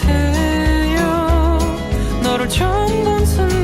그대여 너를 처음 본 순간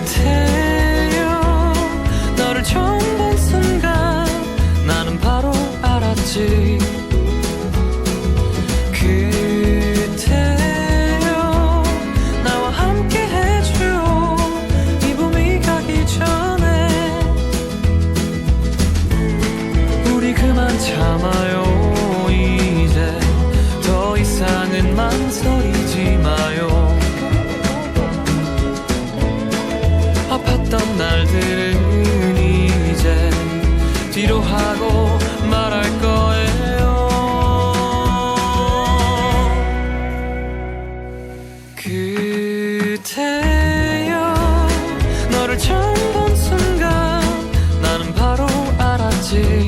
그대여 너를 처음 본 순간 나는 바로 알았지. 그대여 나와 함께 해줘 이 봄이 가기 전에. 우리 그만 참아요 날들은 이제 뒤로 하고 말할 거예요. 그대여 너를 처음 본 순간 나는 바로 알았지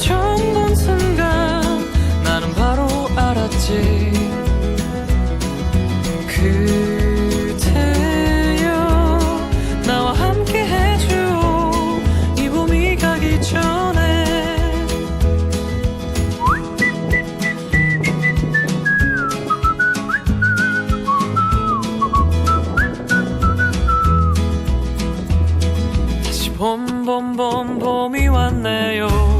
처음 본 순간 나는 바로 알았지. 그대여 나와 함께 해줘 이 봄이 가기 전에. 다시 봄 봄 봄 봄이 왔네요